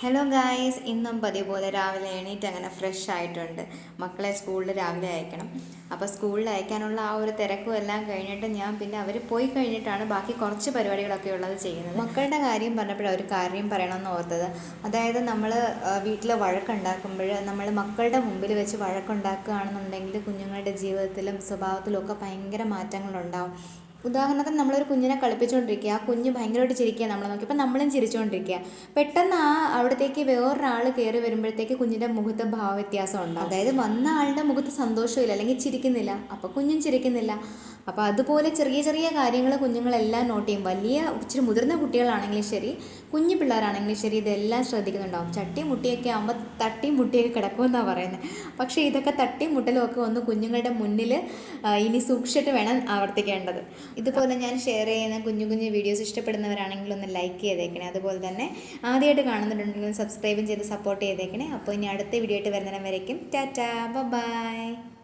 Hello guys ഇന്നും പതിപോലെ പോലെ രാവിലെ എണീറ്റ് അങ്ങനെ ഫ്രഷ് ആയിട്ടുണ്ട്. മക്കളെ സ്കൂളിൽ രാവിലെ അയക്കണം. അപ്പോൾ സ്കൂളിൽ അയക്കാനുള്ള ആ ഒരു തിരക്കും എല്ലാം കഴിഞ്ഞിട്ട് ഞാൻ പിന്നെ അവർ പോയി കഴിഞ്ഞിട്ടാണ് ബാക്കി കുറച്ച് പരിപാടികളൊക്കെ ഉള്ളത് ചെയ്യുന്നത്. മക്കളുടെ കാര്യം പറഞ്ഞപ്പോഴാണ് ഒരു കാര്യം പറയണമെന്ന് ഓർത്തത്. അതായത് നമ്മൾ വീട്ടിൽ വഴക്കുണ്ടാക്കുമ്പോൾ നമ്മൾ മക്കളുടെ മുമ്പിൽ വെച്ച് വഴക്കുണ്ടാക്കുകയാണെന്നുണ്ടെങ്കിൽ കുഞ്ഞുങ്ങളുടെ ജീവിതത്തിലും സ്വഭാവത്തിലും ഒക്കെ ഭയങ്കര മാറ്റങ്ങളുണ്ടാവും. ഉദാഹരണത്തിന് നമ്മളൊരു കുഞ്ഞിനെ കളിപ്പിച്ചുകൊണ്ടിരിക്കുക ആ കുഞ്ഞ് ഭയങ്കരമായിട്ട് ചിരിക്കുക നമ്മളെ നോക്കി. അപ്പം നമ്മളും ചിരിച്ചുകൊണ്ടിരിക്കുക. പെട്ടെന്ന് ആ അവിടത്തേക്ക് വേറൊരാൾ കയറി വരുമ്പോഴത്തേക്ക് കുഞ്ഞിന്റെ മുഖത്ത് ഭാവവ്യത്യാസം ഉണ്ടാവും. അതായത് വന്ന ആളുടെ മുഖത്ത് സന്തോഷമില്ല അല്ലെങ്കിൽ ചിരിക്കുന്നില്ല. അപ്പോൾ കുഞ്ഞും ചിരിക്കുന്നില്ല. അപ്പോൾ അതുപോലെ ചെറിയ ചെറിയ കാര്യങ്ങൾ കുഞ്ഞുങ്ങളെല്ലാം നോട്ട് ചെയ്യും. വലിയ ഇച്ചിരി മുതിർന്ന കുട്ടികളാണെങ്കിലും ശരി കുഞ്ഞു പിള്ളേരാണെങ്കിലും ശരി ഇതെല്ലാം ശ്രദ്ധിക്കുന്നുണ്ടാവും. ചട്ടി മുട്ടിയൊക്കെ ആകുമ്പോൾ തട്ടിയും മുട്ടിയൊക്കെ കിടക്കുമെന്നാണ് പറയുന്നത്. പക്ഷേ ഇതൊക്കെ തട്ടിയും മുട്ടലും ഒക്കെ ഒന്ന് കുഞ്ഞുങ്ങളുടെ മുന്നിൽ ഇനി സൂക്ഷിച്ചിട്ട് വേണം ആവർത്തിക്കേണ്ടത്. ഇതുപോലെ ഞാൻ ഷെയർ ചെയ്യുന്ന കുഞ്ഞു കുഞ്ഞു വീഡിയോസ് ഇഷ്ടപ്പെടുന്നവരാണെങ്കിൽ ഒന്ന് ലൈക്ക് ചെയ്തേക്കണേ. അതുപോലെ തന്നെ ആദ്യമായിട്ട് കാണുന്നുണ്ടെങ്കിൽ സബ്സ്ക്രൈബും ചെയ്ത് സപ്പോർട്ട് ചെയ്തേക്കണേ. അപ്പോൾ ഇനി അടുത്ത വീഡിയോ ആയിട്ട് വരുന്നതിനും വരയ്ക്കും ടാറ്റാ. ബൈ